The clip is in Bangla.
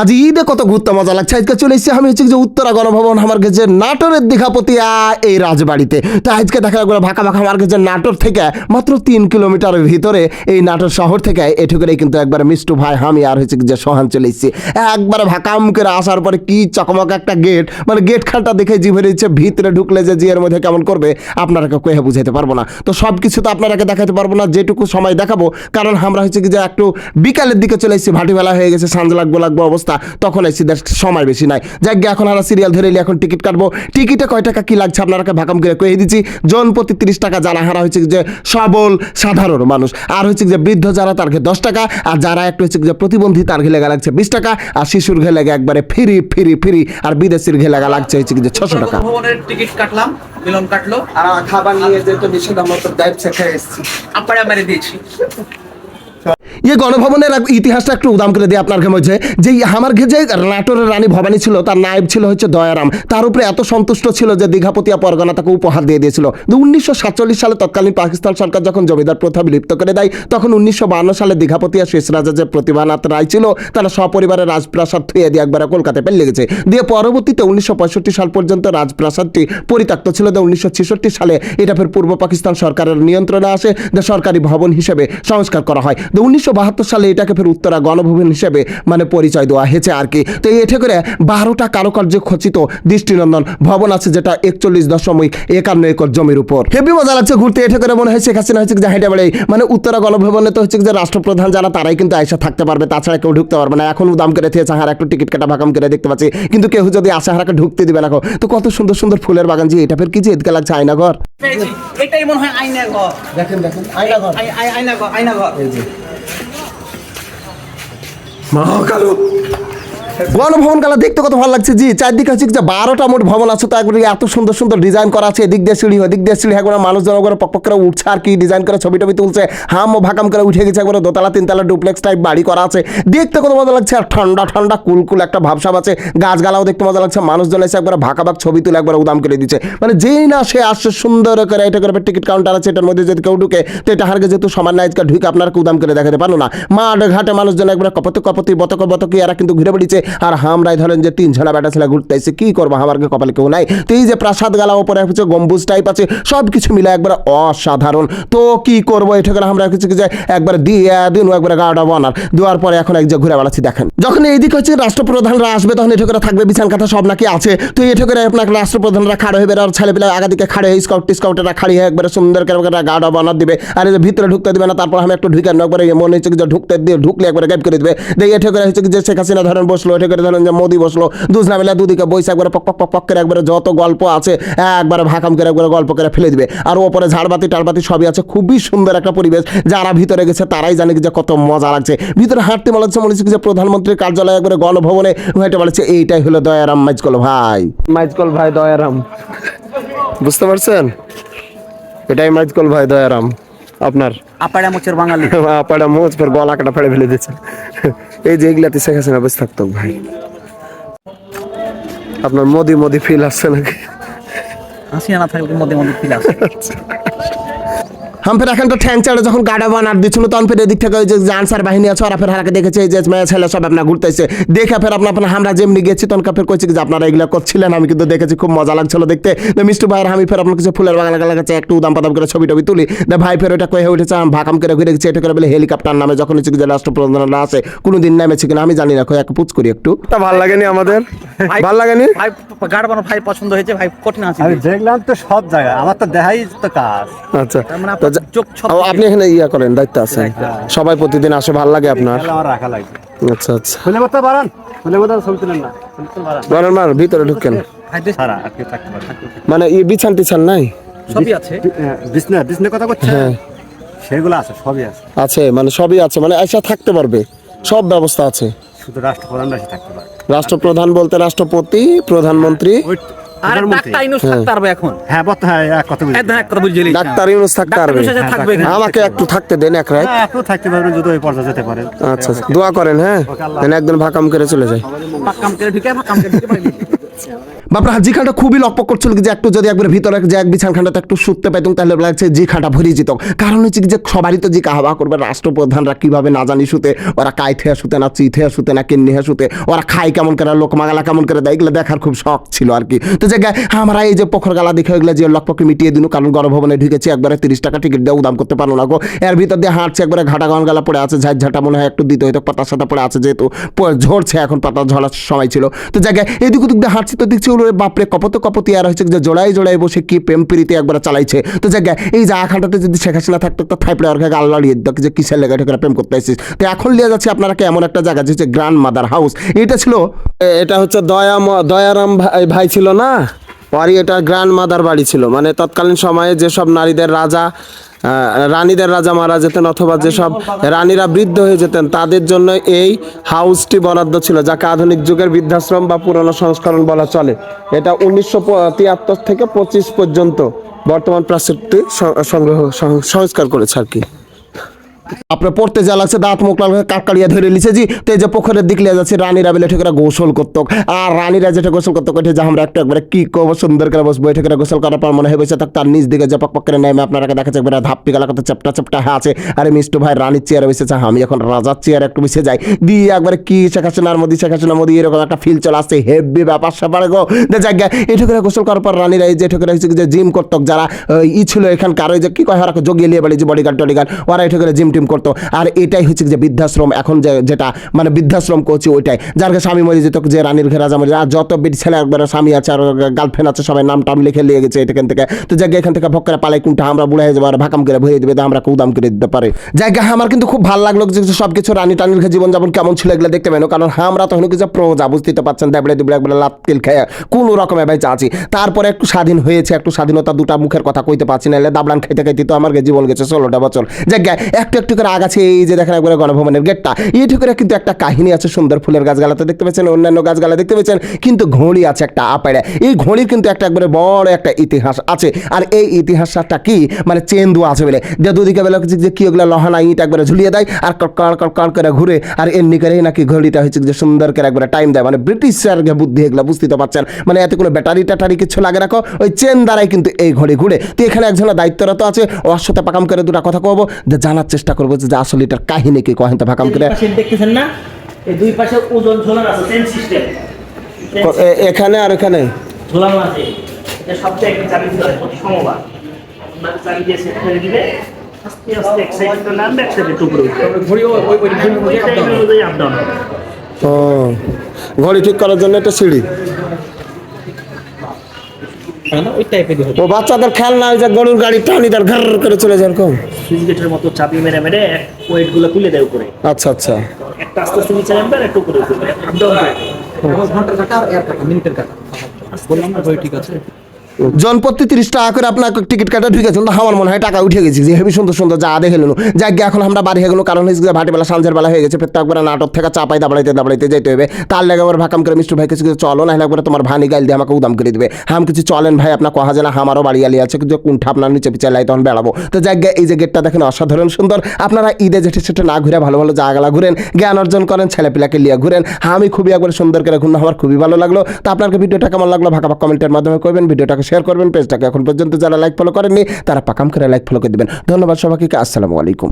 আজ ঈদে কত ঘুরতে মজা লাগছে? আজকে চলে এসেছি আমি হচ্ছে যে উত্তরা গণভবন, আমার কাছে নাটোরের দীঘাপতিয়া এই রাজবাড়িতে। তো আজকে দেখা গেলো ভাকা ভাকা আমার কাছে নাটোর থেকে মাত্র তিন কিলোমিটারের ভিতরে এই নাটোর শহর থেকে এটুকুরে কিন্তু একবার মিষ্টু ভাই, আমি আর হচ্ছে যে সোহান চলে এসেছি। একবার ভাকাম করে আসার পরে কি চকমক একটা গেট মানে গেট খানটা দেখে জিভে দিচ্ছে ভিতরে ঢুকলে যে জিয়ের মধ্যে কেমন করবে, আপনারাকে কয়ে বুঝাইতে পারব না। তো সব কিছু তো আপনারাকে দেখাতে পারব না, যেটুকু সময় দেখাবো, কারণ আমরা হচ্ছে কি যে একটু বিকালের দিকে চলে এসেছি, ভাটিবেলা হয়ে গেছে সাঁঝ লাগবো লাগবো অবস্থা তখন এসেছি দেখ সময় বেশি নাই। যাক গে, এখন আমরা সিরিয়াল ধরে এলি এখন টিকিট কাটবো। টিকিটে কয় টাকা কি লাগছে আপনারাকে ভাকাম করে কয়ে দিচ্ছি। জন প্রতি তিরিশ টাকা যারা হারা হয়েছে যে সবল সাধারণ মানুষ। আর হচ্ছে যে বৃদ্ধ যারা তার ঘে দশ টাকা আর যারা একটু হচ্ছে কি যে প্রতিবন্ধী তার ঘে লেগা লাগছে বিশ টাকা আর শিশুর ঘে লেগে একবারে ফ্রি ফ্রি ফ্রি আর বিদেশির ঘে লেগা লাগছে হচ্ছে কি যে ছশো টাকা। ভবনের টিকিট কাটলাম মিলন কাটলো। আর খাবার নিয়ে যেহেতু নিষেধ আমরা তো দায়িত্ব খেয়ে এসেছি। আপাড়া মেরে দিয়েছি। ইয়ে গণভবনের ইতিহাসটা একটু উদাম করে দিয়ে আপনার মধ্যে যে আমার ঘে যে নাটোরের রানী ভবানী ছিল তার নায়ব ছিল হচ্ছে দয়ারাম তার উপরে এত সন্তুষ্ট ছিল যে দীঘাপতিয়া পরগনা তাকে উপহার দিয়ে দিয়েছিল উনিশশো সাতচল্লিশ সালে তৎকালীন পাকিস্তান সরকার যখন জমিদার প্রথা বিলুপ্ত করে দেয় তখন উনিশশো বান্ন সালে দীঘাপতিয়া শেষ রাজা যে প্রতিভানাথ রায় ছিল তারা সপরিবারে রাজপ্রাসাদ থুয়ে দিয়ে একবার কলকাতায় পেলে গেছে দিয়ে পরবর্তীতে উনিশশো পঁয়ষট্টি সাল পর্যন্ত রাজপ্রাসাদটি পরিত্যক্ত ছিল। দিয়ে উনিশশো সালে এটা ফের পূর্ব পাকিস্তান সরকারের নিয়ন্ত্রণে আসে যে সরকারি ভবন হিসেবে সংস্কার করা হয়। উনিশশো বাহাত্তর সালে এটাকে ফের উত্তরা গণভবন হিসেবে মানে পরিচয় দেওয়া হয়েছে আর কি। তো এটা করে বারোটা কারুকার্য খচিত দৃষ্টিনন্দন ভবন আছে যেটা একচল্লিশ দশমিক একান্ন একর জমির উপর। হেভি মজা লাগছে ঘুরতে এটা করে মনে হয় শেখ হাসিনা হচ্ছে যে হেঁটে বেড়ে। মানে উত্তরা গণভবনে তো হচ্ছে যে রাষ্ট্রপ্রধান যারা তারাই কিন্তু আয়সা থাকতে পারবে তাছাড়া কেউ ঢুকতে পারবে না। এখন দাম করে থেয়েছে হার একটু টিকিট কাটা ভাকাম করে দেখতে পাচ্ছি। কিন্তু কেউ যদি আশা হারাকে ঢুকতে দিবে না। তো কত সুন্দর সুন্দর ফুলের বাগান যে এটা ফের কি যে এদিকে লাগছে আয়নাঘর? এটাই মনে হয় আয়না ঘর দেখেন দেখেন আয়নাঘর। আয়না ঘর আয়না ঘর মহাকালো গণভবন কালা দেখতে কত ভালো লাগছে, জি, চারদিকে হচ্ছে যে বারোটা মোট ভবন আছে, তো একবারে এত সুন্দর সুন্দর ডিজাইন করা আছে, এদিক দিয়ে সিঁড়ি, ওদিক দিয়ে সিঁড়ি, একবার মানুষজন একবার পক করে উঠছে আর কি ডিজাইন করে ছবি টবি তুলছে, হাম ও ভাকাম করে উঠে গেছে, একবার দোতলা, তিনতলা ডুপ্লেক্স টাইপ বাড়ি করা আছে। দেখতে কত মজা লাগছে, আর ঠান্ডা ঠান্ডা, কুল কুল একটা ভাবসাব আছে, গাছগালাও দেখতে মজা লাগছে, মানুষজন এসে একবার ভাকা ভাগ ছবি তুলে একবার উদাম করে দিচ্ছে। মানে যেই না সে আসছে, সুন্দর করে এটা করে টিকিট কাউন্টার আছে, এটার মধ্যে যদি কেউ ঢুকে, তো এটা হারকে যেহেতু সমান না আজকাল ঢুকে আপনার উদাম করে দেখাতে পারো না। মাঠ ঘাটে মানুষজন একবার কপতি কপতি, বতক বতকি, এরা কিন্তু ঘুরে বেড়িয়েছে আর হামরাই ধরেন যে তিন ঝাড়া বেটা ছেলে ঘুরতে এসে কি করব? আমারকে কপালে কেউ নাই। তো এই যে প্রাসাদ গালা ওপরে হচ্ছে গম্বুজ টাইপ আছে সব কিছু মিলে একবার অসাধারণ। তো কি করব? এটা করে আমরা কিছু কিছু একবার দিয়ে দিন, একবার গাড়া বানার দেওয়ার পরে এখন এক যে ঘুরে বেড়াচ্ছি, দেখেন। যখন এইদিকে হচ্ছে রাষ্ট্রপ্রধানরা আসবে, তখন এটা করে থাকবে, বিছান কাঁথা সব নাকি আছে। তো এটা করে আপনার রাষ্ট্রপ্রধানরা খাড়ে হয়ে আর ছেলে পেলে আগা দিকে খাড়ে হয়ে স্কাউট স্কাউটেরা খাড়ি হয়ে একবারে সুন্দর করে একবারে গাড়া বানার দিবে। আর এই যে ভিতরে ঢুকতে দিবে না, তারপর আমি একটু ঢুকে একবারে মনে হচ্ছে যে ঢুকতে দিয়ে ঢুকলে একবারে গাইব করে দিবে। দিয়ে করে হচ্ছে যে শেখ হাসিনা ধরেন বসল এটা করে ধরেন যে মোদি বসল দুজনা মিলে দুদিকে বইসে একবারে পক পক পক পক করে একবারে যত গল্প আছে একবারে ভাকাম করে একবারে গল্প করে ফেলে দিবে। আর ওপরে ঝাড়বাতি টাড়বাতি সবই আছে খুবই সুন্দর একটা পরিবেশ। যারা ভিতরে গেছে তারাই জানে যে কত মজা লাগছে। ভিতরে হাঁটতে মনে হচ্ছে মনে হচ্ছে যে প্রধানমন্ত্রীর কার্যালয় একবারে গণভবনে হেঁটে বলেছে এইটাই হলো দয়ারাম মাইজকল ভাই। মাইজকল ভাই দয়ারাম। বুঝতে পারছেন? এটাই মাইজকল ভাই দয়ারাম। আপনার? আপাড়া মোচের বাঙালি। পাড়া মোজ ফের গলা কাটা ফেড়ে ফেলে দিচ্ছে এই যে এগুলাতে শেখ হাসিনা বেশ থাকতো ভাই। আপনার মোদি মোদি ফিল আসছে নাকি? হাসিনা না থাকলে মোদি মোদি ফিল আসে হাম ফের এখন তো ঠ্যাং চাড়ে যখন গাড়া বানার দিচ্ছিল তখন ফের এদিক থেকে ওই যে আনসার বাহিনী আছে ওরা ফের হারাকে দেখেছে এই যে মেয়ে ছেলে সব আপনার ঘুরতেছে। দেখে ফের আপনার আপনার আমরা যেমনি গেছি তখন ফের কইছি যে আপনারা এগুলো করছিলেন আমি কিন্তু দেখেছি খুব মজা লাগছিল দেখতে। তো মিষ্টি ভাইয়ের আমি ফের আপনার কিছু ফুলের বাগান লাগাচ্ছে একটু উদাম পাদাম করে ছবি টবি তুলি। দে ভাই ফের ওটা কয়ে উঠেছে আমি ভাকাম করে ঘুরে গেছি এটা করে বলে হেলিকপ্টার নামে যখন হচ্ছে যে রাষ্ট্রপ্রধানরা আছে কোনোদিন নামেছে কিনা আমি জানি না কয়ে এক পুচ করি একটু। তা ভালো লাগেনি আমাদের? ভালো লাগেনি? ভাই গাড় বানো ভাই পছন্দ হয়েছে ভাই কঠিন আছে। আমি দেখলাম তো সব জায়গায় আমার তো দেখাই তো কাজ। আচ্ছা। মানে আপনি এখানে ইয়া করেন দায়িত্ব আছেন সবাই প্রতিদিন আসে ভালো লাগে আপনার। রাখা আচ্ছা আচ্ছা। ফুলে করতে পারেন ফুলে করতে ছবি তুলেন না। বলেন মার ভিতরে ঢুকেন। মানে ই বিছান টিছান নাই? সবই আছে। বিজনেস বিজনেস কথা করছে হ্যাঁ। সেগুলো আছে সবই আছে। আছে মানে সবই আছে মানে আইসা থাকতে পারবে। সব ব্যবস্থা আছে। শুধু রাষ্ট্রপ্রধান থাকতে পারে রাষ্ট্রপ্রধান বলতে রাষ্ট্রপতি প্রধানমন্ত্রী। আর ডাক্তার ইনুস থাকতে পারবে এখন? হ্যাঁ বর্ত হ্যাঁ এক কথা বুঝি এক কথা বুঝে ডাক্তার ইউনুস থাকতে পারবে। থাকবে আমাকে একটু থাকতে দেন এক রাত হ্যাঁ থাকতে পারবেন যদি ওই পর্যায়ে যেতে পারেন আচ্ছা। দোয়া করেন হ্যাঁ। যেন একদিন ভাকাম করে চলে যায় ভাকাম কাম করে ঢুকে ভাকাম করে ঢুকে বাপরা জি খানটা খুবই লকপক করছিল যে একটু যদি একবার ভিতরে যে এক বিছানখানাতে একটু শুতে পাইতাম, তাহলে লাগছে জি খানটা ভরে যেত। কারণ হচ্ছে যে সবারই তো জি কাহাবা করবে, রাষ্ট্রপ্রধানরা কীভাবে না জানি শুতে, ওরা কাইথে শুতে না, চি চিথে শুতে না, কিন্নি শুতে, ওরা খাই কেমন করে, লোক মাগালা কেমন করে দেয়, এগুলো দেখার খুব শখ ছিল আর কি। তো জায়গায় আমরা এই যে পোখর গালা দেখে এগুলো যে লকপকে মিটিয়ে দিন, কারণ গণভবনে ঢুকেছি, একবারে তিরিশ টাকা টিকিট দিয়ে উদাম করতে পারল না গো। এর ভিতর দিয়ে হাঁটছে, একবারে ঘাটা গান গালা পড়ে আছে, ঝাঁট ঝাঁটা মনে হয় একটু দিতে হয়তো পাতার সাথে পড়ে আছে যেহেতু ঝরছে এখন পাতা ঝরার সময় ছিল। তো জায়গায় এদিক ওদিক দিয়ে হাঁটছি, তো দেখছি ওর বাপরে কপত কপতি আর হচ্ছে যে জোড়াই জোড়াই বসে কি প্রেম প্রীতি একবার চালাইছে। তো জায়গা এই যে আখাটাতে যদি শেখ হাসিনা থাকতো, তো থাইপড়ে আর গাল লাড়িয়ে দিত যে কিসের লেগে ঠেকরা প্রেম করতে আসিস। তো এখন লিয়ে যাচ্ছে আপনারা এমন একটা জায়গা, যে গ্র্যান্ড মাদার হাউস এটা ছিল এটা হচ্ছে দয়া দয়ারাম ভাই ভাই ছিল না? পরই এটা গ্র্যান্ড মাদার বাড়ি ছিল। মানে তৎকালীন সময়ে যেসব নারীদের রাজা রানীদের রাজা মারা যেতেন অথবা যেসব রানীরা বৃদ্ধ হয়ে যেতেন, তাদের জন্য এই হাউসটি বরাদ্দ ছিল, যাকে আধুনিক যুগের বৃদ্ধাশ্রম বা পুরনো সংস্করণ বলা চলে। এটা উনিশশো তিয়াত্তর থেকে পঁচিশ পর্যন্ত বর্তমান প্রাচীরটি সংগ্রহ সংস্কার করেছে আর কি। আপনার পড়তে যা লাগছে, দাঁত মুখ লাগছে কাকড়িয়া ধরে লিছে জি। তো এই যে পুকুরের দিক লিয়ে যাচ্ছে, রানীরা বেলে ঠেকরা গোসল করতো আর রানীরা যেটা গোসল করতো ওইটা যে আমরা একটু একবারে কি করব সুন্দর করে বসবো এটা গোসল করার পর মনে হয় বসে তার নিজ দিকে যে পক করে নেমে আপনারা দেখাচ্ছে, একবারে ধাপ্পি গেলা কত চ্যাপটা হ্যাঁ আছে। আরে মিষ্টু ভাই, রানীর চেয়ারে বসেছে আমি এখন রাজার চেয়ারে একটু বসে যাই। দিয়ে একবারে কি শেখ হাসিনার মোদি, শেখ হাসিনা মোদি, এরকম একটা ফিল চলে আসছে হেভি ব্যাপার স্যাপার গো। যে জায়গা এই করে গোসল করার পর রানীরা এই যে এটা করে হচ্ছে যে জিম করতো যারা ই ছিল এখানকার, ওই যে কি কয়, ওরা জগিয়ে লিয়ে বাড়ি যে বডিগার্ড টডিগার্ড ওরা এই করে জিম টিম করতো আর এটাই হচ্ছে যে বৃদ্ধাশ্রম, এখন যে যেটা মানে বৃদ্ধাশ্রম করছে ওইটাই। যার স্বামী মরে যেত যে রানীর ঘরে রাজা মরে আর যত ছেলে একবার স্বামী আছে আর গার্লফ্রেন্ড আছে, সবাই নাম টাম লিখে লিয়ে গেছে এখান থেকে। তো জায়গা এখান থেকে ভক্করে পালাই কোনটা আমরা বুড়া হয়ে যাব আর ভাকাম করে ভরে দেবে আমরা কুদাম করে দিতে পারে। জায়গা আমার কিন্তু খুব ভালো লাগল যে সব কিছু রানী টানির জীবনযাপন কেমন ছিল এগুলো দেখতে পেনো। কারণ আমরা তখন কিছু প্রজা বুঝতে পারছেন দেবড়ে দিবড়ে একবার লাত তেল খেয়ে কোনো রকমের ভাই চাচ্ছি তারপরে একটু স্বাধীন হয়েছে, একটু স্বাধীনতা দুটা মুখের কথা কইতে পারছি না। এলে দাবলান খাইতে খাইতে তো আমার জীবন গেছে ষোলোটা বছর। জায়গায় একটু একটু করে আগাছে, এই যে দেখেন একবারে গণভবনের গেটটা। এইটু করে কিন্তু একটা কাহিনী আছে, সুন্দর ফুলের গাছগালাতে দেখতে পাচ্ছেন অন্যান্য গাছগালা দেখতে পাচ্ছেন কিন্তু ঘড়ি আছে একটা আপাড়ে। এই ঘড়ির কিন্তু একটা একবারে বড় একটা ইতিহাস আছে। আর এই ইতিহাসটা কি? মানে চেন্দু আছে বলে। যে দুদিকে বেলা যে কি ওগুলো লহানা ইট একবারে ঝুলিয়ে দেয় আর কড় কড় কড় করে ঘুরে। আর এমনি করেই নাকি ঘড়িটা হচ্ছে যে সুন্দর করে একবারে টাইম দেয়। মানে ব্রিটিশের বুদ্ধি এগুলো বুঝতে তো পারছেন। মানে এত কোনো ব্যাটারি ট্যাটারি কিছু লাগে রাখো, ওই চেন দ্বারাই কিন্তু এই ঘড়ি ঘুরে। তো এখানে একজনের দায়িত্বরত আছে ওর সাথে পাকাম করে দুটা কথা কবো, যে জানার চেষ্টা করব যে আসলে এটার কাহিনী কি কহেন তো এই করে দুই পাশে দেখতেছেন না? এই দুই পাশে ওজন ঝোলানো আছে চেন সিস্টেম এখানে আর এখানে? ঝোলানো আছে। এটা সবচেয়ে একটা চাবি দিতে হয় প্রতি সমবার চাবি দিয়ে সেট করে দিলে আস্তে আস্তে এক নামবে এক টুকরো ওই ওই ওই ওই টাইপের অনুযায়ী আপ ডাউন ও ঘড়ি ঠিক করার জন্য একটা সিঁড়ি। ওই টাইপের ও বাচ্চাদের খেলনা ওই যে গরুর গাড়ি টানি তার ঘর করে চলে যায় এরকম। সুইচ গেটের মতো চাবি মেরে মেরে ওয়েটগুলো তুলে দেয় উপরে। আচ্ছা আচ্ছা। একটা আস্তে আস্তে নিচে নামবে আর একটু উপরে উঠবে। আপ ডাউন করে ঘণ্টার কাটা আর এর কাটা। মিনিটের কাটা বললাম না ঠিক আছে। জনপ্রতি তিরিশ টাকা করে আপনার টিকিট কাটা ঢুকেছেন তো আমার মনে হয় টাকা উঠে গেছে। যে হেবি সুন্দর সুন্দর যা দেখে যাক গিয়ে এখন আমরা বাড়ি হয়ে গেলো। কারণ হয়েছে যে ভাটিবেলা সাঁঝের বেলা হয়ে গেছে। প্রত্যেক একবার নাটক থেকে চাপাই, দাবড়াইতে দাবড়াইতে যেতে হবে। তার লেগে আবার ভাকাম করে, মিষ্টি ভাই, কিছু কিছু চলো না একবার তোমার ভানি গাইল দিয়ে আমাকে উদাম করে দিবে। হাম কিছু চলেন ভাই, আপনার কহা যায় না আমারও বাড়ি আলি আছে। কিন্তু কোনটা আপনার নিচে পিছিয়ে লাই, তখন বেড়াবো। তো যাক এই যে গেটটা দেখেন, অসাধারণ সুন্দর। আপনারা ঈদে যেটা সেটা না ঘুরে ভালো ভালো জায়গালা ঘুরেন, জ্ঞান অর্জন করেন, ছেলেপিলাকে লিয়ে ঘুরেন। আমি খুবই একবার সুন্দর করে ঘুরলাম আমার খুবই ভালো লাগল। তো আপনাকে ভিডিওটা কেমন লাগল? ভাকা কমেন্টের মাধ্যমে করবেন ভিডিওটাকে শেয়ার করবেন পেজটাকে। এখন পর্যন্ত যারা লাইক ফলো করেননি, তারা পাকাম করে লাইক ফলো করে দেবেন। ধন্যবাদ সবাইকে, আসসালামু আলাইকুম।